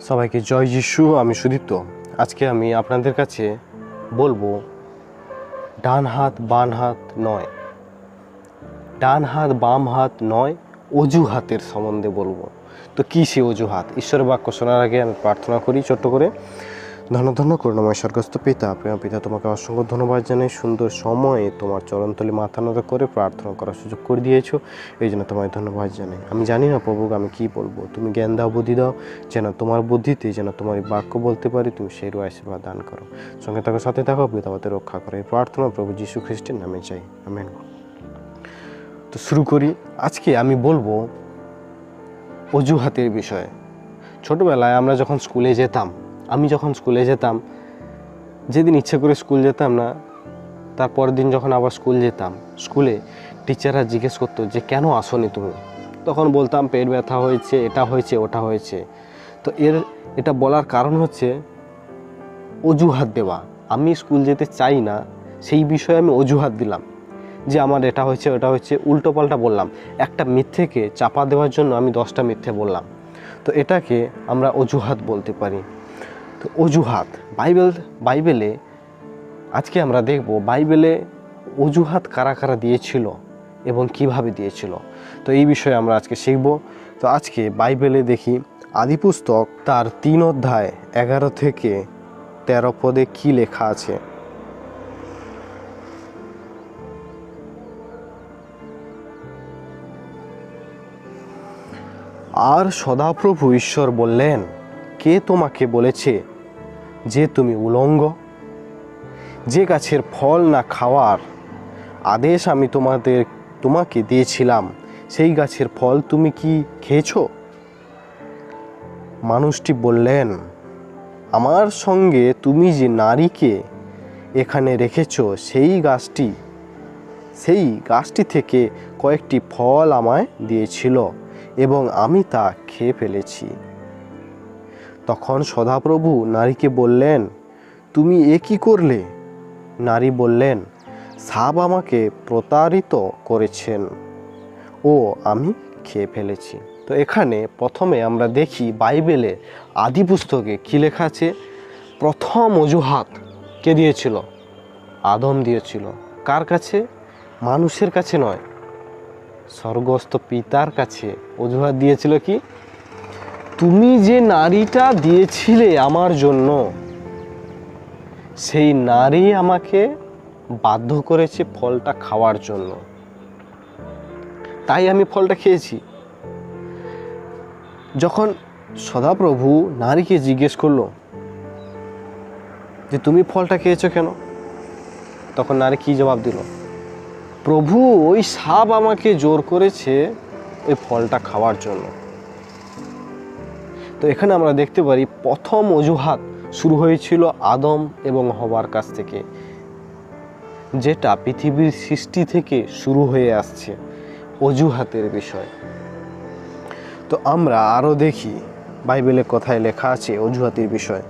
সবাইকে জয় যিশু, আমি সুদীপ্ত। আজকে আমি আপনাদের কাছে বলব, ডান হাত বান হাত নয়। ডান হাত, বাম হাত নয়, অজুহাতের সম্বন্ধে বলব। তো কী সে অজুহাত? ঈশ্বরের বাক্য শোনার আগে আমি প্রার্থনা করি ছোট্ট করে। ধন্য ধন্য করুণাময় স্বর্গস্থ পিতা প্রেম পিতা, তোমাকে অসংখ্য ধন্যবাদ জানাই। সুন্দর সময়ে তোমার চরণতলি মাথা নত করে প্রার্থনা করার সুযোগ করে দিয়েছ, এই জন্য তোমায় ধন্যবাদ জানাই। আমি জানি না প্রভু আমি কি বলব? তুমি জ্ঞান দাও, বুদ্ধি দাও, যেন তোমার বুদ্ধিতে যেন তোমার বাক্য বলতে পারি, তুমি সেই আশীর্বাদ দান করো। সঙ্গে থাকো, সাথে থাকো পিতামাতে রক্ষা করো। এই প্রার্থনা প্রভু যীশু খ্রিস্টের নামে চাই। আমেন। তো শুরু করি। আজকে আমি বলব অজুহাতের বিষয়ে। ছোটবেলায় আমরা যখন স্কুলে যেতাম আমি যখন স্কুলে যেতাম, যেদিন ইচ্ছে করে স্কুল যেতাম না তারপরের দিন যখন আবার স্কুল যেতাম, স্কুলে টিচাররা জিজ্ঞেস করতো যে, কেন আসোনি তুমি? তখন বলতাম, পেট ব্যথা হয়েছে, এটা হয়েছে, ওটা হয়েছে। তো এর, এটা বলার কারণ হচ্ছে অজুহাত দেওয়া। আমি স্কুল যেতে চাই না, সেই বিষয়ে আমি অজুহাত দিলাম যে, আমার এটা হয়েছে, ওটা হয়েছে। উল্টো পাল্টা বললাম। একটা মিথ্যেকে চাপা দেওয়ার জন্য আমি দশটা মিথ্যে বললাম। তো এটাকে আমরা অজুহাত বলতে পারি। অজুহাত। বাইবেল, বাইবেলে আজকে আমরা দেখব বাইবেলে অজুহাত কারা কারা দিয়েছিল এবং কীভাবে দিয়েছিল। তো এই বিষয়ে আমরা আজকে শিখব। তো আজকে বাইবেলে দেখি আদিপুস্তক তার তিন অধ্যায় এগারো থেকে তেরো পদে কি লেখা আছে? আর সদাপ্রভু ঈশ্বর বললেন, কে তোমাকে বলেছে যে তুমি উলঙ্গ, যে গাছের ফল না খাওয়ার আদেশ আমি তোমাদের, তোমাকে দিয়েছিলাম, সেই গাছের ফল তুমি কি খেয়েছো? মানুষটি বললেন, আমার সঙ্গে তুমি যে নারীকে এখানে রেখেছো, সেই গাছটি সেই গাছটি থেকে কয়েকটি ফল আমায় দিয়েছিল এবং আমি তা খেয়ে ফেলেছি। তখন সদাপ্রভু নারীকে বললেন, তুমি এ কি করলে? নারী বললেন, সাপ আমাকে প্রতারিত করেছেন ও আমি খেয়ে ফেলেছি। তো এখানে প্রথমে আমরা দেখি বাইবেলে আদি পুস্তকে কী লেখা আছে? প্রথম অজুহাত কে দিয়েছিল? আদম দিয়েছিল। কার কাছে? মানুষের কাছে নয়, স্বর্গস্থ পিতার কাছে। অজুহাত দিয়েছিল কি? তুমি যে নারীটা দিয়েছিলে আমার জন্য, সেই নারী আমাকে বাধ্য করেছে ফলটা খাওয়ার জন্য। তাই আমি ফলটা খেয়েছি। যখন সদাপ্রভু নারীকে জিজ্ঞেস করল যে, তুমি ফলটা খেয়েছো কেন? তখন নারী কি জবাব দিল? প্রভু, ওই সাপ আমাকে জোর করেছে ওই ফলটা খাওয়ার জন্য। তো এখানে আমরা দেখতে পারি প্রথম অজুহাত শুরু হয়েছিল আদম এবং হবার কাছ থেকে, যেটা পৃথিবীর সৃষ্টি থেকে শুরু হয়ে আসছে অজুহাতের বিষয়। তো আমরা আরও দেখি, বাইবেলে কথায় লেখা আছে অজুহাতের বিষয়।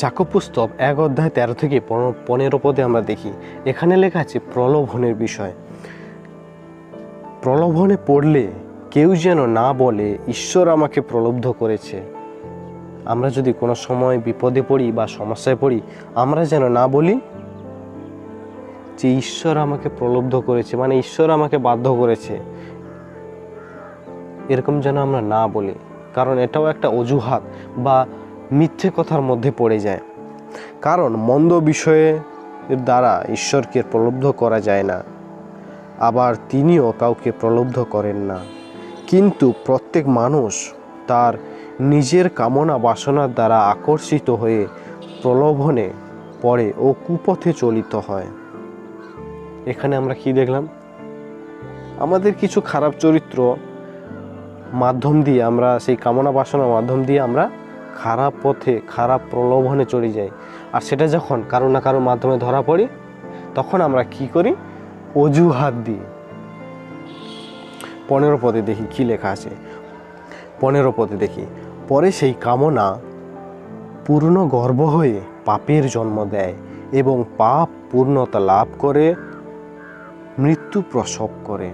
জাকব পুস্তক এক অধ্যায় তেরো থেকে পনেরো পনেরো পদে আমরা দেখি, এখানে লেখা আছে প্রলোভনের বিষয়। প্রলোভনে পড়লে কেউ যেন না বলে ঈশ্বর আমাকে প্রলুব্ধ করেছে। আমরা যদি কোনো সময় বিপদে পড়ি বা সমস্যায় পড়ি, আমরা যেন না বলি যে ঈশ্বর আমাকে প্রলুব্ধ করেছে মানে ঈশ্বর আমাকে বাধ্য করেছে। এরকম যেন আমরা না বলি, কারণ এটাও একটা অজুহাত বা মিথ্যে কথার মধ্যে পড়ে যায়। কারণ মন্দ বিষয়ে দ্বারা ঈশ্বরকে প্রলুব্ধ করা যায় না, আবার তিনিও কাউকে প্রলুব্ধ করেন না। কিন্তু প্রত্যেক মানুষ তার নিজের কামনা বাসনার দ্বারা আকর্ষিত হয়ে প্রলোভনে পড়ে ও কুপথে চলিত হয়। এখানে আমরা কি দেখলাম? আমাদের কিছু খারাপ চরিত্র মাধ্যম দিয়ে আমরা, সেই কামনা বাসনার মাধ্যম দিয়ে আমরা খারাপ পথে, খারাপ প্রলোভনে চলে যাই। আর সেটা যখন কারও না কারও মাধ্যমে ধরা পড়ি, তখন আমরা কি করি? অজুহাত দিই। পনেরো পদে দেখি কি লেখা আছে। পনেরো পদে দেখি, পরে সেই কামনা পূর্ণ গর্ব হয়ে পাপের জন্ম দেয় এবং পাপ পূর্ণতা লাভ করে, মৃত্যু প্রসব করে।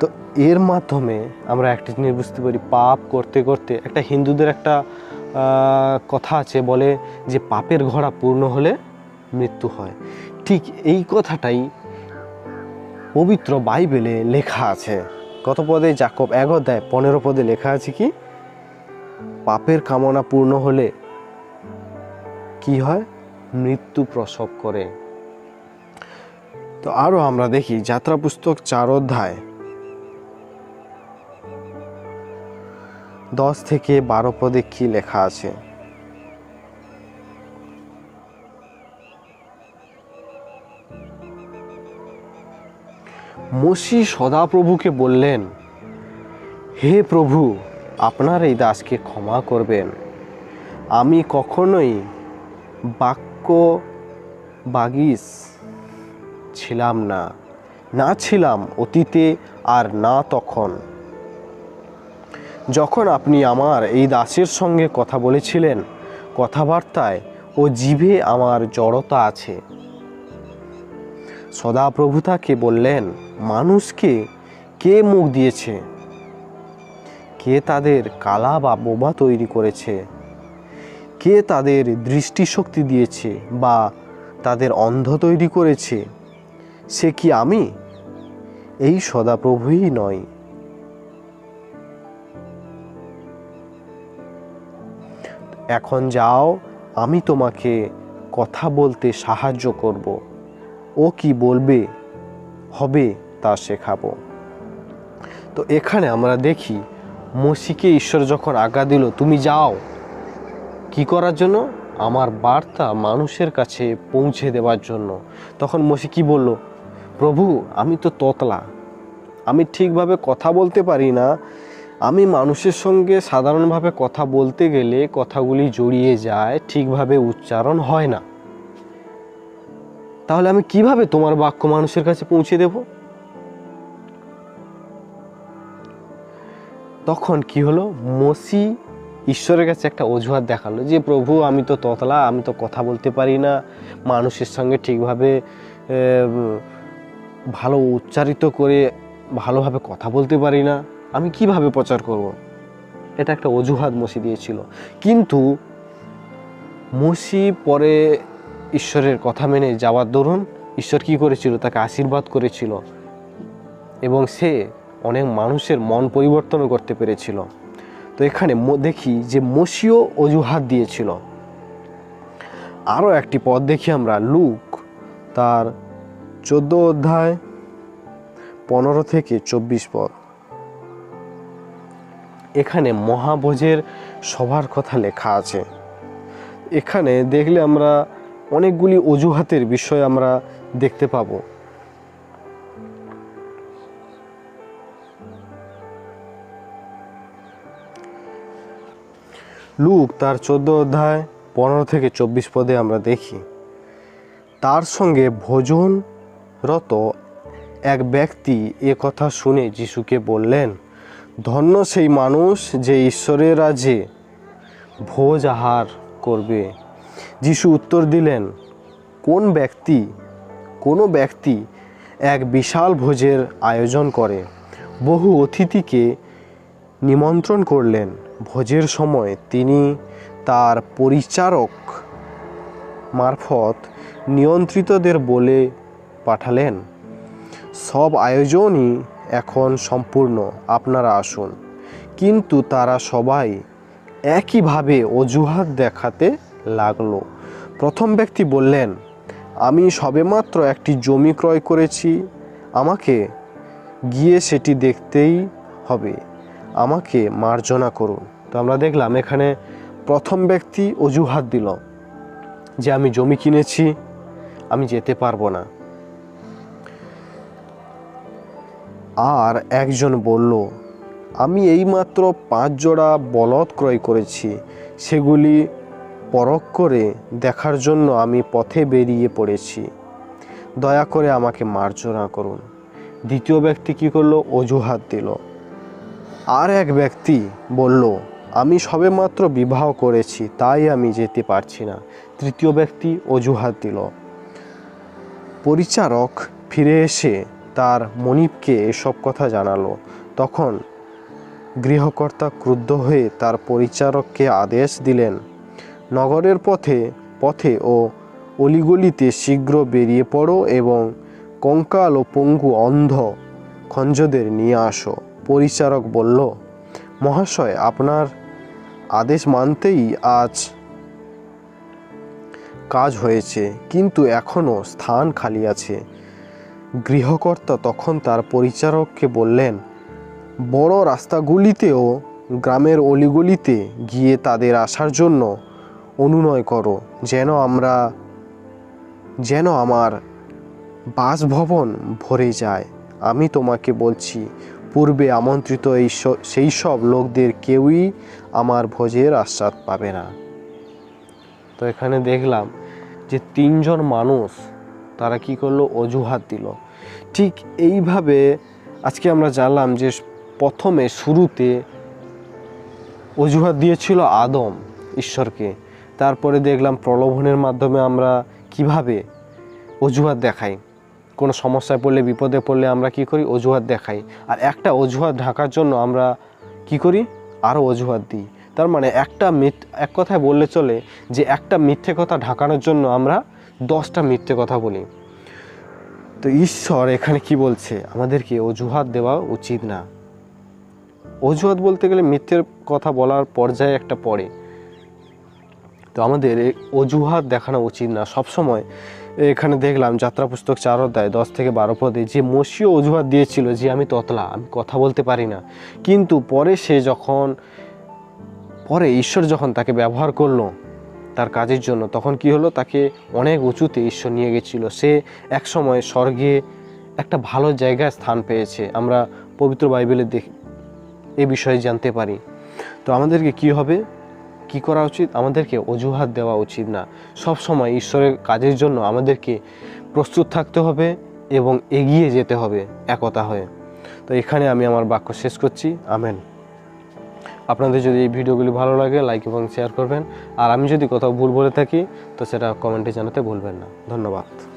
তো এর মাধ্যমে আমরা একটা জিনিস বুঝতে পারি, পাপ করতে করতে একটা হিন্দুদের একটা কথা আছে বলে যে পাপের ঘোড়া পূর্ণ হলে মৃত্যু হয়। ঠিক এই কথাটাই পবিত্র বাইবেলে লেখা আছে। কত পদে জাকব এক অধ্যায় পনেরো পদে লেখা আছে কি? পাপের কামনা পূর্ণ হলে কি হয়? মৃত্যু প্রসব করে। তো আরও আমরা দেখি, যাত্রা পুস্তক চার অধ্যায় দশ থেকে বারো পদে কি লেখা আছে? মসি সদাপ্রভুকে বললেন, হে প্রভু, আপনার এই দাসকে ক্ষমা করবেন। আমি কখনোই বাক্য বাগিস ছিলাম না না ছিলাম অতীতে আর না তখন। যখন আপনি আমার এই দাসের সঙ্গে কথা বলেছিলেন, কথাবার্তায় ও জিভে আমার জড়তা আছে। সদাপ্রভু তাকে বললেন মানুষকে কে মুখ দিয়েছে? কে তাদের কালা বা বোবা তৈরি করেছে? কে তাদের দৃষ্টিশক্তি দিয়েছে বা তাদের অন্ধ তৈরি করেছে? সে কি আমি? এই সদাপ্রভুই নয়। এখন যাও, আমি তোমাকে কথা বলতে সাহায্য করব। ও কি বলবে? হবে। তা শেখাবো। তো এখানে আমরা দেখি, মসিকে ঈশ্বর যখন আজ্ঞা দিল, তুমি যাও। কি করার জন্য? আমার বার্তা মানুষের কাছে পৌঁছে দেওয়ার জন্য। তখন মসি কি বলল, প্রভু, আমি তো তোতলা। আমি ঠিকভাবে কথা বলতে পারি না। আমি মানুষের সঙ্গে সাধারণভাবে কথা বলতে গেলে কথাগুলি জড়িয়ে যায়, ঠিকভাবে উচ্চারণ হয় না। তাহলে আমি কীভাবে তোমার বাক্য মানুষের কাছে পৌঁছে দেব? তখন কি হলো? মসি ঈশ্বরের কাছে একটা অজুহাত দেখাল যে, প্রভু, আমি তো ততলা, আমি তো কথা বলতে পারি না। মানুষের সঙ্গে ঠিকভাবে ভালো উচ্চারিত করে, ভালোভাবে কথা বলতে পারি না। আমি কীভাবে প্রচার করব? এটা একটা অজুহাত মসি দিয়েছিল। কিন্তু মসি পরে ঈশ্বরের কথা মেনে যাওয়ার দরুন ঈশ্বর কি করেছিল? তাকে আশীর্বাদ করেছিল। এবং সে অনেক মানুষের মন পরিবর্তনও করতে পেরেছিল। তো এখানে দেখি যে মসিও অজুহাত দিয়েছিল। আরও একটি পদ দেখি আমরা, লুক, তার চোদ্দ অধ্যায়, পনেরো থেকে চব্বিশ পদ। এখানে মহাভোজের সভার কথা লেখা আছে। এখানে দেখলে আমরা অনেকগুলি অজুহাতের বিষয় আমরা দেখতে পাবো। লুক তার চোদ্দ অধ্যায় পনেরো থেকে চব্বিশ পদে আমরা দেখি। তার সঙ্গে ভোজনরত এক ব্যক্তি এ কথা শুনে যিশুকে বললেন, ধন্য সেই মানুষ যে ঈশ্বরের রাজে ভোজ আহার করবে। যিশু উত্তর দিলেন, কোন ব্যক্তি, কোনো ব্যক্তি এক বিশাল ভোজের আয়োজন করে। বহু অতিথিকে নিমন্ত্রণ করলেন। ভোজের সময় তিনি তার পরিচারক মারফত নিয়ন্ত্রিতদের বলে পাঠালেন, সব আয়োজনই এখন সম্পূর্ণ, আপনারা আসুন। কিন্তু তারা সবাই একইভাবে অজুহাত দেখাতে লাগল। প্রথম ব্যক্তি বললেন, আমি সবেমাত্র একটি জমি ক্রয় করেছি, আমাকে গিয়ে সেটি দেখতেই হবে, আমাকে মার্জনা করুন। তো আমরা দেখলাম এখানে প্রথম ব্যক্তি অজুহাত দিল যে আমি জমি কিনেছি, আমি যেতে পারব না। আর একজন বলল, আমি এইমাত্র পাঁচ জোড়া বলদ ক্রয় করেছি, সেগুলি পরখ করে দেখার জন্য আমি পথে বেরিয়ে পড়েছি। দয়া করে আমাকে মার্জনা করুন। দ্বিতীয় ব্যক্তি কি করল? অজুহাত দিল। আর এক ব্যক্তি বলল আমি সবেমাত্র বিবাহ করেছি, তাই আমি যেতে পারছি না। তৃতীয় ব্যক্তি অজুহাত দিল। পরিচারক ফিরে এসে তার মনিবকে এসব কথা জানালো। তখন গৃহকর্তা ক্রুদ্ধ হয়ে তার পরিচারককে আদেশ দিলেন, নগরের পথে পথে ও অলিগলিতে শীঘ্র বেরিয়ে পড়ো এবং কঙ্কাল ও পঙ্গু অন্ধ খঞ্জদের নিয়ে আসো। পরিচারক বলল, মহাশয়, আপনার আদেশ মানতেই আজ কাজ হয়েছে, কিন্তু এখনও স্থান খালি আছে। গৃহকর্তা তখন তার পরিচারককে বললেন, বড় রাস্তাগুলিতেও গ্রামের অলিগলিতে গিয়ে তাদের আসার জন্য অনুনয় করো। যেন আমরা, যেন আমার বাসভবন ভরে যায়। আমি তোমাকে বলছি পূর্বে আমন্ত্রিত এই সেই সব লোকদের কেউই আমার ভোজের আস্বাদ পাবে না। তো এখানে দেখলাম যে তিনজন মানুষ তারা কি করল? অজুহাত দিল। ঠিক এইভাবে আজকে আমরা জানলাম যে প্রথমে শুরুতে অজুহাত দিয়েছিল আদম ঈশ্বরকে। তারপরে দেখলাম প্রলোভনের মাধ্যমে আমরা কীভাবে অজুহাত দেখাই। কোনো সমস্যায় পড়লে, বিপদে পড়লে আমরা কি করি? অজুহাত দেখাই। আর একটা অজুহাত ঢাকার জন্য আমরা কি করি? আরও অজুহাত দিই। তার মানে একটা মিথ, এক কথায় বললে চলে যে একটা মিথ্যে কথা ঢাকানোর জন্য আমরা দশটা মিথ্যে কথা বলি। তো ঈশ্বর এখানে কি বলছে? আমাদেরকে অজুহাত দেওয়া উচিত না। অজুহাত বলতে গেলে মিথ্যের কথা বলার পর্যায়ে একটা পড়ে। তো আমাদের অজুহাত দেখানো উচিত না। সবসময় এখানে দেখলাম, যাত্রা পুস্তক চার অধ্যায় দশ থেকে বারো পদে, যে মসিও অজুহাত দিয়েছিল যে আমি ততলা আমি কথা বলতে পারি না। কিন্তু পরে সে যখন, পরে ঈশ্বর যখন তাকে ব্যবহার করল তার কাজের জন্য, তখন কি হলো? তাকে অনেক উঁচুতে ঈশ্বর নিয়ে গেছিল। সে এক সময় স্বর্গে একটা ভালো জায়গায় স্থান পেয়েছে। আমরা পবিত্র বাইবেলে দেখ, এ বিষয়ে জানতে পারি। তো আমাদেরকে কি হবে? কি করা উচিত? আমাদেরকে অজুহাত দেওয়া উচিত না। সব সময় ঈশ্বরের কাজের জন্য আমাদেরকে প্রস্তুত থাকতে হবে এবং এগিয়ে যেতে হবে একতা হয়ে। তো এখানে আমি আমার বাক্য শেষ করছি। আমেন। আপনাদের যদি এই ভিডিওগুলি ভালো লাগে লাইক এবং শেয়ার করবেন। আর আমি যদি কোথাও ভুল বলে থাকি, তো সেটা কমেন্টে জানাতে ভুলবেন না। ধন্যবাদ।